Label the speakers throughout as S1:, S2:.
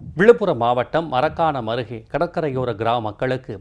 S1: விழுப்புரம் மாவட்டம் மரக்காணம் அருகே கடற்கரையோர கிராம மக்களுக்கு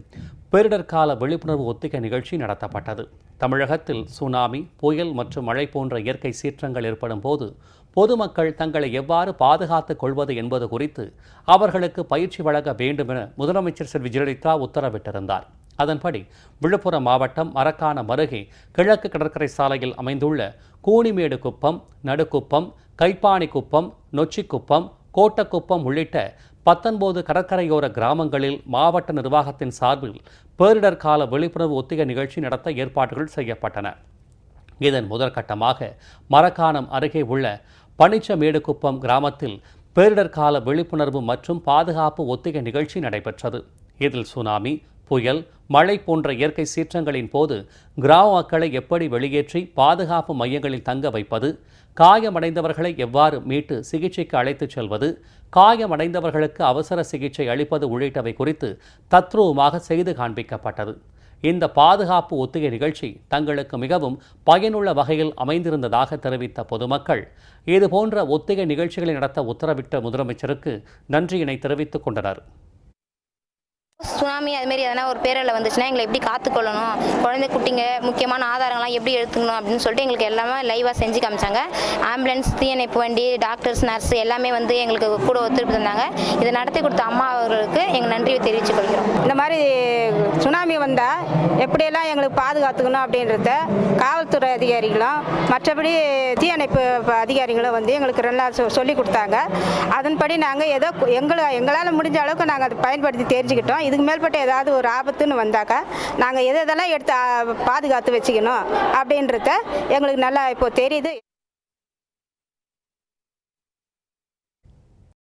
S1: பேரிடர் கால விழிப்புணர்வு ஒத்திகை நிகழ்ச்சி நடத்தப்பட்டது. தமிழகத்தில் சுனாமி புயல் மற்றும் மழை போன்ற இயற்கை சீற்றங்கள் ஏற்படும் போது பொதுமக்கள் தங்களை எவ்வாறு பாதுகாத்துக் கொள்வது என்பது குறித்து அவர்களுக்கு பயிற்சி வழங்க வேண்டும் என முதலமைச்சர் செல்வி ஜெயலலிதா உத்தரவிட்டிருந்தார். அதன்படி விழுப்புரம் மாவட்டம் மரக்காணம் அருகே கிழக்கு கடற்கரை சாலையில் அமைந்துள்ள கூனிமேடு குப்பம் நடுக்குப்பம் கைப்பாணி குப்பம் நொச்சிக்குப்பம் கோட்டக்குப்பம் உள்ளிட்ட பத்தொன்பது கடற்கரையோர கிராமங்களில் மாவட்ட நிர்வாகத்தின் சார்பில் பேரிடர் கால விழிப்புணர்வு ஒத்திகை நிகழ்ச்சி நடத்த ஏற்பாடுகள் செய்யப்பட்டன. இதன் முதற்கட்டமாக மரக்காணம் அருகே உள்ள பனிச்சமேடுகுப்பம் கிராமத்தில் பேரிடர் கால விழிப்புணர்வு மற்றும் பாதுகாப்பு ஒத்திகை நிகழ்ச்சி நடைபெற்றது. இதில் சுனாமி புயல் மழை போன்ற இயற்கை சீற்றங்களின் போது கிராம மக்களை எப்படி வெளியேற்றி பாதுகாப்பு மையங்களில் தங்க வைப்பது காயமடைந்தவர்களை எவ்வாறு மீட்டு சிகிச்சைக்கு அழைத்துச் செல்வது காயமடைந்தவர்களுக்கு அவசர சிகிச்சை அளிப்பது உள்ளிட்டவை குறித்து தத்ரூபமாக செய்து காண்பிக்கப்பட்டது. இந்த பாதுகாப்பு ஒத்திகை நிகழ்ச்சி தங்களுக்கு மிகவும் பயனுள்ள வகையில் அமைந்திருந்ததாக தெரிவித்த பொதுமக்கள் இதுபோன்ற ஒத்திகை நிகழ்ச்சிகளை நடத்த உத்தரவிட்ட முதலமைச்சருக்கு நன்றியினை தெரிவித்துக் கொண்டனர்.
S2: சுனாமி அதுமாரி எதனா ஒரு பேரில் வந்துச்சுன்னா எங்களை எப்படி காத்துக்கொள்ளணும்? குழந்தை குட்டிங்க முக்கியமான ஆதாரங்கள்லாம் எப்படி எடுத்துக்கணும் அப்படின்னு சொல்லிட்டு எங்களுக்கு எல்லாமே லைவாக செஞ்சு காமிச்சாங்க. ஆம்புலன்ஸ் தீயணைப்பு வண்டி டாக்டர்ஸ் நர்ஸ் எல்லாமே வந்து எங்களுக்கு கூட ஒத்துழைப்பு தந்தாங்க. இதை நடத்தி கொடுத்த அம்மா அவர்களுக்கு எங்கள் நன்றியை தெரிவித்துக் கொள்கிறோம்.
S3: இந்த மாதிரி சுனாமி வந்தால் எப்படியெல்லாம் எங்களுக்கு பாதுகாத்துக்கணும் அப்படின்றத காவல்துறை அதிகாரிகளும் மற்றபடி தீயணைப்பு அதிகாரிகளும் வந்து எங்களுக்கு நல்லா சொ சொல்லி கொடுத்தாங்க. அதன்படி நாங்கள் ஏதோ எங்களை எங்களால் முடிஞ்ச அளவுக்கு நாங்கள் அதை பயன்படுத்தி தெரிஞ்சுக்கிட்டோம். இதுக்கு மேற்பட்ட ஏதாவது ஒரு ஆபத்துன்னு வந்தாக்கா நாங்கள் எதை எதெல்லாம் எடுத்து பாதுகாத்து வச்சுக்கணும் அப்படின்றத எங்களுக்கு நல்லா இப்போ தெரியுது.